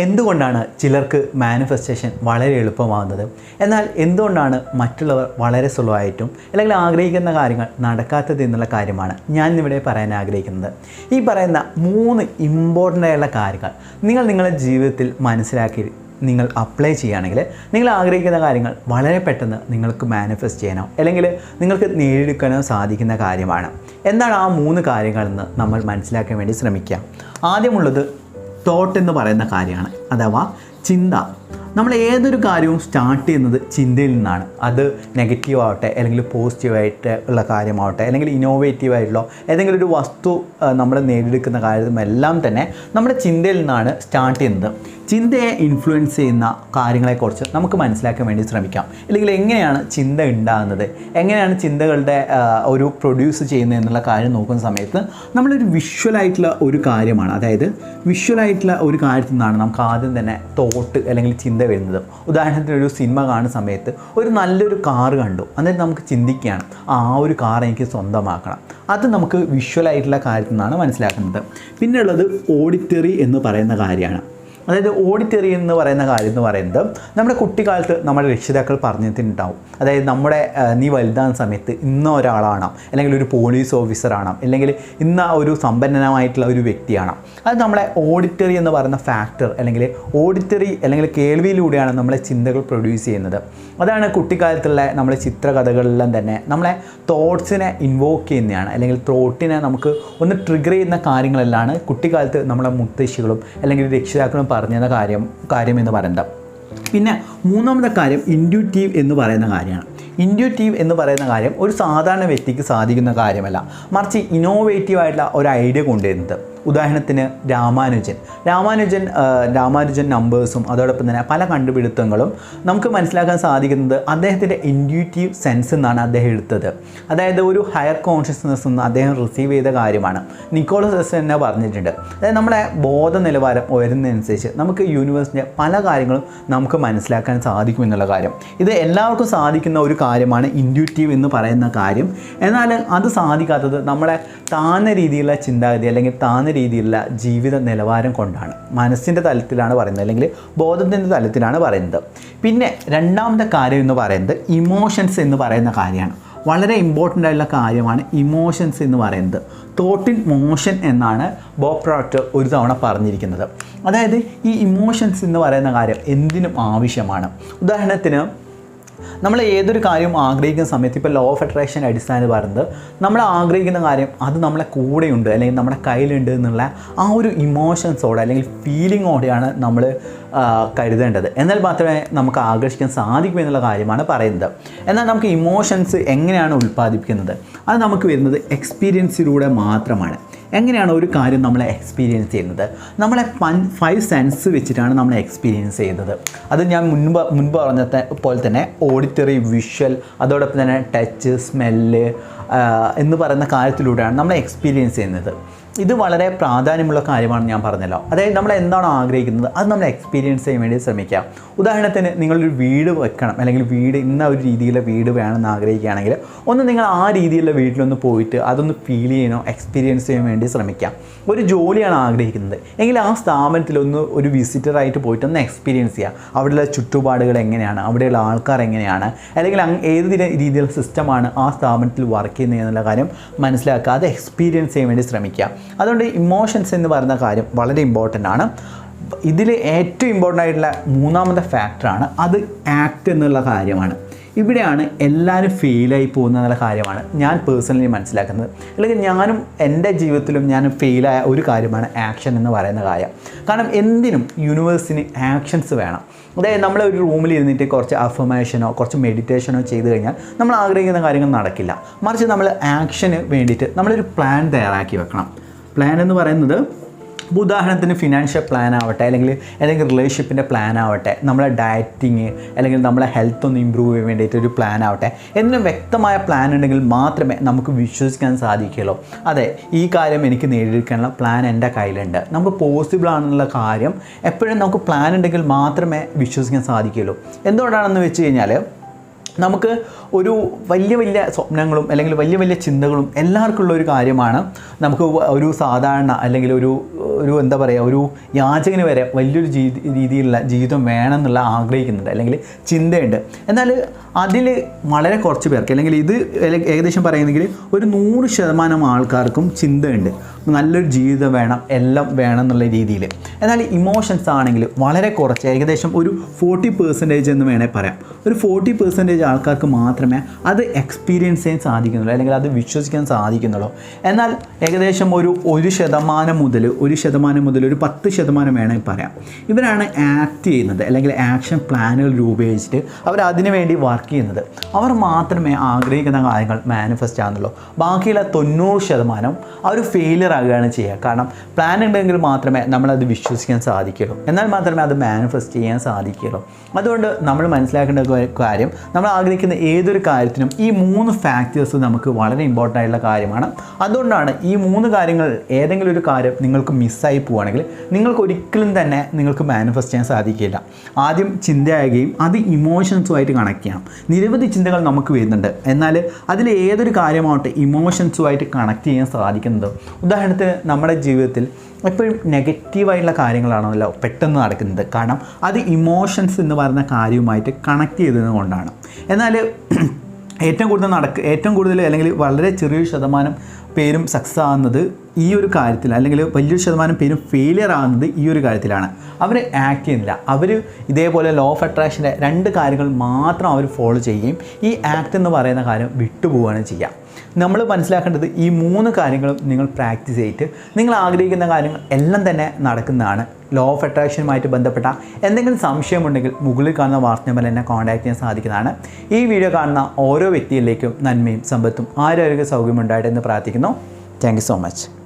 എന്തുകൊണ്ടാണ് ചിലർക്ക് മാനിഫെസ്റ്റേഷൻ വളരെ എളുപ്പമാകുന്നത്? എന്നാൽ എന്തുകൊണ്ടാണ് മറ്റുള്ളവർ വളരെ സുലഭമായിട്ടും അല്ലെങ്കിൽ ആഗ്രഹിക്കുന്ന കാര്യങ്ങൾ നടക്കാത്തത് എന്നുള്ള കാര്യമാണ് ഞാൻ ഇവിടെ പറയാൻ ആഗ്രഹിക്കുന്നത്. ഈ പറയുന്ന മൂന്ന് ഇമ്പോർട്ടന്റ് ആയുള്ള കാര്യങ്ങൾ നിങ്ങൾ നിങ്ങളുടെ ജീവിതത്തിൽ മനസ്സിലാക്കി നിങ്ങൾ അപ്ലൈ ചെയ്യുകയാണെങ്കിൽ നിങ്ങൾ ആഗ്രഹിക്കുന്ന കാര്യങ്ങൾ വളരെ പെട്ടെന്ന് നിങ്ങൾക്ക് മാനിഫെസ്റ്റ് ചെയ്യാനോ അല്ലെങ്കിൽ നിങ്ങൾക്ക് നേടിയെടുക്കാനോ സാധിക്കുന്ന കാര്യമാണ്. എന്താണ് ആ മൂന്ന് കാര്യങ്ങളെന്ന് നമ്മൾ മനസ്സിലാക്കാൻ വേണ്ടി ശ്രമിക്കാം ആദ്യമുള്ളത് തോട്ട് എന്ന് പറയുന്ന കാര്യമാണ്. അഥവാ ചിന്ത. നമ്മൾ ഏതൊരു കാര്യവും സ്റ്റാർട്ട് ചെയ്യുന്നത് ചിന്തയിൽ നിന്നാണ്. അത് നെഗറ്റീവ് ആവട്ടെ അല്ലെങ്കിൽ പോസിറ്റീവായിട്ട് ഉള്ള കാര്യമാവട്ടെ അല്ലെങ്കിൽ ഇന്നോവേറ്റീവ് ആയിട്ടുള്ള ഏതെങ്കിലും ഒരു വസ്തു നമ്മൾ നേടിയെടുക്കുന്ന കാര്യമെല്ലാം തന്നെ നമ്മുടെ ചിന്തയിൽ നിന്നാണ് സ്റ്റാർട്ട് ചെയ്യുന്നത്. ചിന്തയെ ഇൻഫ്ലുവൻസ് ചെയ്യുന്ന കാര്യങ്ങളെക്കുറിച്ച് നമുക്ക് മനസ്സിലാക്കാൻ വേണ്ടി ശ്രമിക്കാം. അല്ലെങ്കിൽ എങ്ങനെയാണ് ചിന്ത ഉണ്ടാകുന്നത്? എങ്ങനെയാണ് ചിന്തകളുടെ ഒരു പ്രൊഡ്യൂസ് ചെയ്യുന്നത് എന്നുള്ള കാര്യം നോക്കുന്ന സമയത്ത് നമ്മളൊരു വിഷ്വലായിട്ടുള്ള ഒരു കാര്യമാണ്. അതായത് വിഷ്വലായിട്ടുള്ള ഒരു കാര്യത്തിൽ നിന്നാണ് നമുക്ക് ആദ്യം തന്നെ തോട്ട് അല്ലെങ്കിൽ ചിന്ത വരുന്നത്. ഉദാഹരണത്തിന് ഒരു സിനിമ കാണുന്ന സമയത്ത് ഒരു നല്ലൊരു കാറ് കണ്ടു. അന്നേരം നമുക്ക് ചിന്തിക്കുകയാണ് ആ ഒരു കാർ എനിക്ക് സ്വന്തമാക്കണം. അത് നമുക്ക് വിഷ്വലായിട്ടുള്ള കാര്യത്തിൽ നിന്നാണ് മനസ്സിലാക്കുന്നത്. പിന്നെയുള്ളത് ഓഡിറ്ററി എന്ന് പറയുന്ന കാര്യമാണ്. അതായത് ഓഡിറ്ററി എന്ന് പറയുന്ന കാര്യം എന്ന് പറയുന്നത് നമ്മുടെ കുട്ടിക്കാലത്ത് നമ്മുടെ രക്ഷിതാക്കൾ പറഞ്ഞിട്ടുണ്ടാവും. അതായത് നമ്മുടെ നീ വലുതാകുന്ന സമയത്ത് ഇന്ന ഒരാളാണ് അല്ലെങ്കിൽ ഒരു പോലീസ് ഓഫീസറാണ് അല്ലെങ്കിൽ ഇന്ന ഒരു സമ്പന്നമായിട്ടുള്ള ഒരു വ്യക്തിയാണ്. അത് നമ്മളെ ഓഡിറ്ററി എന്ന് പറയുന്ന ഫാക്ടർ അല്ലെങ്കിൽ ഓഡിറ്ററി അല്ലെങ്കിൽ കേൾവിയിലൂടെയാണ് നമ്മളെ ചിന്തകൾ പ്രൊഡ്യൂസ് ചെയ്യുന്നത്. അതാണ് കുട്ടിക്കാലത്തുള്ള നമ്മളെ ചിത്രകഥകളിലെല്ലാം തന്നെ നമ്മളെ തോട്ട്സിനെ ഇൻവോക്ക് ചെയ്യുന്നതാണ് അല്ലെങ്കിൽ തോട്ടിനെ നമുക്ക് ഒന്ന് ട്രിഗർ ചെയ്യുന്ന കാര്യങ്ങളെല്ലാം കുട്ടിക്കാലത്ത് നമ്മളെ മുത്തശ്ശികളും അല്ലെങ്കിൽ രക്ഷിതാക്കളും പറഞ്ഞ കാര്യം കാര്യം എന്ന് പറയുന്നത്. പിന്നെ മൂന്നാമത്തെ കാര്യം ഇൻഡ്യൂറ്റീവ് എന്ന് പറയുന്ന കാര്യമാണ്. ഇൻഡ്യൂറ്റീവ് എന്ന് പറയുന്ന കാര്യം ഒരു സാധാരണ വ്യക്തിക്ക് സാധിക്കുന്ന കാര്യമല്ല. മറിച്ച് ഇന്നോവേറ്റീവ് ആയിട്ടുള്ള ഒരു ഐഡിയ കൊണ്ടുവരുന്നത്. ഉദാഹരണത്തിന് രാമാനുജൻ. രാമാനുജൻ രാമാനുജൻ നമ്പേഴ്സും അതോടൊപ്പം തന്നെ പല കണ്ടുപിടുത്തങ്ങളും നമുക്ക് മനസ്സിലാക്കാൻ സാധിക്കുന്നത് അദ്ദേഹത്തിന്റെ ഇൻഡ്യൂറ്റീവ് സെൻസ് എന്നാണ് അദ്ദേഹം എടുത്തത്. അതായത് ഒരു ഹയർ കോൺഷ്യസ്നെസ് എന്ന് അദ്ദേഹം റിസീവ് ചെയ്ത കാര്യമാണ്. നിക്കോളസ് എസ് തന്നെ പറഞ്ഞിട്ടുണ്ട്. അതായത് നമ്മുടെ ബോധ നിലവാരം ഉയരുന്നതനുസരിച്ച് നമുക്ക് യൂണിവേഴ്സിന്റെ പല കാര്യങ്ങളും നമുക്ക് മനസ്സിലാക്കാൻ സാധിക്കും എന്നുള്ള കാര്യം. ഇത് എല്ലാവർക്കും സാധിക്കുന്ന ഒരു കാര്യമാണ് ഇൻഡ്യൂറ്റീവ് എന്ന് പറയുന്ന കാര്യം. എന്നാൽ അത് സാധിക്കാത്തത് നമ്മുടെ താന്ന രീതിയിലുള്ള ചിന്താഗതി അല്ലെങ്കിൽ താന്ന രീതിയിലുള്ള ജീവിത നിലവാരം കൊണ്ടാണ്. മനസ്സിന്റെ തലത്തിലാണ് പറയുന്നത് അല്ലെങ്കിൽ ബോധത്തിന്റെ തലത്തിലാണ് പറയുന്നത്. പിന്നെ രണ്ടാമത്തെ കാര്യം എന്ന് പറയുന്നത് ഇമോഷൻസ് എന്ന് പറയുന്ന കാര്യമാണ്. വളരെ ഇമ്പോർട്ടന്റ് ആയിട്ടുള്ള കാര്യമാണ് ഇമോഷൻസ് എന്ന് പറയുന്നത്. തോട്ടിൻ മോഷൻ എന്നാണ് ബോ പ്രോഡക്റ്റ് ഒരു തവണ പറഞ്ഞിരിക്കുന്നത്. അതായത് ഈ ഇമോഷൻസ് എന്ന് പറയുന്ന കാര്യം എന്തിനും ആവശ്യമാണ്. ഉദാഹരണത്തിന് നമ്മൾ ഏതൊരു കാര്യം ആഗ്രഹിക്കുന്ന സമയത്ത് ഇപ്പോൾ ലോ ഓഫ് അട്രാക്ഷൻ അടിസ്ഥാനം പറയുന്നത് നമ്മൾ ആഗ്രഹിക്കുന്ന കാര്യം അത് നമ്മളെ കൂടെയുണ്ട് അല്ലെങ്കിൽ നമ്മുടെ കയ്യിലുണ്ട് എന്നുള്ള ആ ഒരു ഇമോഷൻസോടെ അല്ലെങ്കിൽ ഫീലിങ്ങോടെയാണ് നമ്മൾ കരുതേണ്ടത്. എന്നാൽ മാത്രമേ നമുക്ക് ആകർഷിക്കാൻ സാധിക്കൂ എന്നുള്ള കാര്യമാണ് പറയുന്നത്. എന്നാൽ നമുക്ക് ഇമോഷൻസ് എങ്ങനെയാണ് ഉൽപ്പാദിപ്പിക്കുന്നത്? അത് നമുക്ക് വരുന്നത് എക്സ്പീരിയൻസിലൂടെ മാത്രമാണ്. എങ്ങനെയാണ് ഒരു കാര്യം നമ്മൾ എക്സ്പീരിയൻസ് ചെയ്യുന്നത്? നമ്മളെ പൻ ഫൈവ് സെൻസ് വെച്ചിട്ടാണ് നമ്മൾ എക്സ്പീരിയൻസ് ചെയ്യുന്നത്. അത് ഞാൻ മുൻപ് മുൻപ് പറഞ്ഞ പോലെ തന്നെ ഓഡിറ്ററി വിഷ്വൽ അതോടൊപ്പം തന്നെ ടച്ച് സ്മെല്ല് എന്ന് പറയുന്ന കാര്യത്തിലൂടെയാണ് നമ്മൾ എക്സ്പീരിയൻസ് ചെയ്യുന്നത്. ഇത് വളരെ പ്രാധാന്യമുള്ള കാര്യമാണ് ഞാൻ പറഞ്ഞല്ലോ. അതായത് നമ്മൾ എന്താണ് ആഗ്രഹിക്കുന്നത്? അത് നമ്മൾ എക്സ്പീരിയൻസ് ചെയ്യാൻ വേണ്ടി ശ്രമിക്കാം ഉദാഹരണത്തിന് നിങ്ങളൊരു വീട് വെക്കണം. അല്ലെങ്കിൽ വീട് ഇന്ന ഒരു രീതിയിലുള്ള വീട് വേണമെന്ന് ആഗ്രഹിക്കുകയാണെങ്കിൽ ഒന്ന് നിങ്ങൾ ആ രീതിയിലുള്ള വീട്ടിലൊന്ന് പോയിട്ട് അതൊന്ന് ഫീൽ ചെയ്യണോ എക്സ്പീരിയൻസ് ചെയ്യാൻ വേണ്ടി ശ്രമിക്കാം ഒരു ജോലിയാണ് ആഗ്രഹിക്കുന്നത്. എങ്കിൽ ആ സ്ഥാപനത്തിലൊന്ന് ഒരു വിസിറ്ററായിട്ട് പോയിട്ട് ഒന്ന് എക്സ്പീരിയൻസ് ചെയ്യുക. അവിടെയുള്ള ചുറ്റുപാടുകൾ എങ്ങനെയാണ്? അവിടെയുള്ള ആൾക്കാർ എങ്ങനെയാണ്? അല്ലെങ്കിൽ ഏത് രീതിയിലുള്ള സിസ്റ്റമാണ് ആ സ്ഥാപനത്തിൽ വർക്ക് ചെയ്യുന്നത് എന്നുള്ള കാര്യം മനസ്സിലാക്കുക. അത് എക്സ്പീരിയൻസ് ചെയ്യാൻ വേണ്ടി ശ്രമിക്കുക. അതുകൊണ്ട് ഇമോഷൻസ് എന്ന് പറയുന്ന കാര്യം വളരെ ഇമ്പോർട്ടന്റ് ആണ്. ഇതിൽ ഏറ്റവും ഇമ്പോർട്ടന്റ് ആയിട്ടുള്ള മൂന്നാമത്തെ ഫാക്ടറാണ് അത് ആക്ട് എന്നുള്ള കാര്യമാണ്. ഇവിടെയാണ് എല്ലാവരും ഫെയിലായി പോകുന്ന കാര്യമാണ് ഞാൻ പേഴ്സണലി മനസ്സിലാക്കുന്നത്. അല്ലെങ്കിൽ ഞാനും എന്റെ ജീവിതത്തിലും ഞാൻ ഫെയിലായ ഒരു കാര്യമാണ് ആക്ഷൻ എന്ന് പറയുന്ന കാര്യം. കാരണം എന്തിനും യൂണിവേഴ്സിന് ആക്ഷൻസ് വേണം. അതായത് നമ്മൾ ഒരു റൂമിൽ ഇരുന്നിട്ട് കുറച്ച് അഫർമേഷനോ കുറച്ച് മെഡിറ്റേഷനോ ചെയ്ത് കഴിഞ്ഞാൽ നമ്മൾ ആഗ്രഹിക്കുന്ന കാര്യങ്ങൾ നടക്കില്ല. മറിച്ച് നമ്മൾ ആക്ഷന് വേണ്ടിയിട്ട് നമ്മളൊരു പ്ലാൻ തയ്യാറാക്കി വെക്കണം. പ്ലാൻ എന്ന് പറയുന്നത് ഉദാഹരണത്തിന് ഫിനാൻഷ്യൽ പ്ലാൻ ആവട്ടെ അല്ലെങ്കിൽ ഏതെങ്കിലും റിലേഷൻഷിപ്പിന്റെ പ്ലാൻ ആവട്ടെ നമ്മളെ ഡയറ്റിങ് അല്ലെങ്കിൽ നമ്മളെ ഹെൽത്ത് ഒന്ന് ഇമ്പ്രൂവ് ചെയ്യാൻ വേണ്ടിയിട്ട് ഒരു പ്ലാൻ ആവട്ടെ എന്നും വ്യക്തമായ പ്ലാൻ ഉണ്ടെങ്കിൽ മാത്രമേ നമുക്ക് വിശ്വസിക്കാൻ സാധിക്കുകയുള്ളൂ. അതെ ഈ കാര്യം എനിക്ക് നേടിയെടുക്കാനുള്ള പ്ലാൻ എന്റെ കയ്യിലുണ്ട്. നമുക്ക് പോസിബിൾ ആണെന്നുള്ള കാര്യം എപ്പോഴും നമുക്ക് പ്ലാൻ ഉണ്ടെങ്കിൽ മാത്രമേ വിശ്വസിക്കാൻ സാധിക്കുകയുള്ളൂ. എന്തുകൊണ്ടാണെന്ന് വെച്ച് കഴിഞ്ഞാൽ നമുക്ക് ഒരു വലിയ വലിയ സ്വപ്നങ്ങളും അല്ലെങ്കിൽ വലിയ വലിയ ചിന്തകളും എല്ലാവർക്കും ഉള്ള ഒരു കാര്യമാണ്. നമുക്ക് ഒരു സാധാരണ അല്ലെങ്കിൽ ഒരു ഒരു എന്താ പറയുക ഒരു യാചകന് വരെ വലിയൊരു രീതിയിലുള്ള ജീവിതം വേണമെന്നുള്ള ആഗ്രഹിക്കുന്നുണ്ട് അല്ലെങ്കിൽ ചിന്തയുണ്ട്. എന്നാൽ അതിൽ വളരെ കുറച്ച് പേർക്ക് അല്ലെങ്കിൽ ഇത് ഏകദേശം പറയുന്നെങ്കിൽ ഒരു നൂറ് ശതമാനം ആൾക്കാർക്കും ചിന്തയുണ്ട്. നല്ലൊരു ജീവിതം വേണം എല്ലാം വേണം എന്നുള്ള രീതിയിൽ. എന്നാൽ ഇമോഷൻസ് ആണെങ്കിൽ വളരെ കുറച്ച് ഏകദേശം ഒരു ഫോർട്ടി പെർസെന്റേജ് എന്ന് വേണേൽ പറയാം. ഒരു ഫോർട്ടി പെർസെന്റേജ് ആൾക്കാർക്ക് മാത്രമേ അത് എക്സ്പീരിയൻസ് ചെയ്യാൻ സാധിക്കുന്നുള്ളൂ അല്ലെങ്കിൽ അത് വിശ്വസിക്കാൻ സാധിക്കുന്നുള്ളൂ. എന്നാൽ ഏകദേശം ഒരു ഒരു ശതമാനം മുതൽ ഒരു ശതമാനം മുതൽ ഒരു പത്ത് ശതമാനം വേണമെങ്കിൽ പറയാം. ഇവരാണ് ആക്ട് ചെയ്യുന്നത് അല്ലെങ്കിൽ ആക്ഷൻ പ്ലാനുകൾ രൂപീകരിച്ചിട്ട് അവർ അതിനു വേണ്ടി വർക്ക് ചെയ്യുന്നത്. അവർ മാത്രമേ ആഗ്രഹിക്കുന്ന കാര്യങ്ങൾ മാനിഫെസ്റ്റ് ആകുന്നുള്ളൂ ബാക്കിയുള്ള തൊണ്ണൂറ് ശതമാനം അവർ ഫെയിലിയർ ആകുകയാണ് ചെയ്യുക. കാരണം പ്ലാൻ ഉണ്ടെങ്കിൽ മാത്രമേ നമ്മളത് വിശ്വസിക്കാൻ സാധിക്കുള്ളൂ എന്നാൽ മാത്രമേ അത് മാനിഫെസ്റ്റ് ചെയ്യാൻ സാധിക്കുള്ളൂ അതുകൊണ്ട് നമ്മൾ മനസ്സിലാക്കേണ്ട കാര്യം നമ്മൾ ആഗ്രഹിക്കുന്ന ഏതൊരു കാര്യത്തിനും ഈ മൂന്ന് ഫാക്ടേഴ്സ് നമുക്ക് വളരെ ഇമ്പോർട്ടന്റ് ആയിട്ടുള്ള കാര്യമാണ്. അതുകൊണ്ടാണ് ഈ മൂന്ന് കാര്യങ്ങൾ ഏതെങ്കിലും ഒരു കാര്യം നിങ്ങൾക്ക് മിസ്സായി പോവുകയാണെങ്കിൽ നിങ്ങൾക്ക് ഒരിക്കലും തന്നെ നിങ്ങൾക്ക് മാനിഫെസ്റ്റ് ചെയ്യാൻ സാധിക്കില്ല. ആദ്യം ചിന്തയാകുകയും അത് ഇമോഷൻസുമായിട്ട് കണക്ട് ചെയ്യണം. നിരവധി ചിന്തകൾ നമുക്ക് വരുന്നുണ്ട്. എന്നാൽ അതിൽ ഏതൊരു കാര്യമാവട്ടെ ഇമോഷൻസുമായിട്ട് കണക്ട് ചെയ്യാൻ സാധിക്കുന്നത്? ഉദാഹരണത്തിന് നമ്മുടെ ജീവിതത്തിൽ എപ്പോഴും നെഗറ്റീവായിട്ടുള്ള കാര്യങ്ങളാണല്ലോ പെട്ടെന്ന് നടക്കുന്നത്. കാരണം അത് ഇമോഷൻസ് എന്ന് പറയുന്ന കാര്യവുമായിട്ട് കണക്ട് ചെയ്തത് കൊണ്ടാണ്. എന്നാൽ ഏറ്റവും കൂടുതൽ നടക്ക് ഏറ്റവും കൂടുതൽ അല്ലെങ്കിൽ വളരെ ചെറിയൊരു ശതമാനം പേരും സക്സസ് ആകുന്നത് ഈ ഒരു കാര്യത്തിൽ അല്ലെങ്കിൽ വലിയൊരു ശതമാനം പേരും ഫെയിലിയർ ആകുന്നത് ഈ ഒരു കാര്യത്തിലാണ്. അവർ ആക്ട് ചെയ്യുന്നില്ല. അവർ ഇതേപോലെ ലോ ഓഫ് അട്രാക്ഷന്റെ രണ്ട് കാര്യങ്ങൾ മാത്രം അവർ ഫോളോ ചെയ്യുകയും ഈ ആക്ട് എന്ന് പറയുന്ന കാര്യം വിട്ടുപോവുകയാണ് ചെയ്യുക. നമ്മൾ മനസ്സിലാക്കേണ്ടത് ഈ മൂന്ന് കാര്യങ്ങളും നിങ്ങൾ പ്രാക്ടീസ് ചെയ്തിട്ട് നിങ്ങൾ ആഗ്രഹിക്കുന്ന കാര്യങ്ങൾ എല്ലാം തന്നെ നടക്കുന്നതാണ്. ലോ ഓഫ് അട്രാക്ഷനുമായിട്ട് ബന്ധപ്പെട്ട എന്തെങ്കിലും സംശയമുണ്ടെങ്കിൽ മുകളിൽ കാണുന്ന വാർത്ത നമ്പറിൽ എന്നെ കോൺടാക്ട് ചെയ്യാൻ സാധിക്കുന്നതാണ്. ഈ വീഡിയോ കാണുന്ന ഓരോ വ്യക്തിയിലേക്കും നന്മയും സമ്പത്തും ആരോഗ്യ സൗകര്യം ഉണ്ടായിട്ട് എന്ന് പ്രാർത്ഥിക്കുന്നു. thank you so much.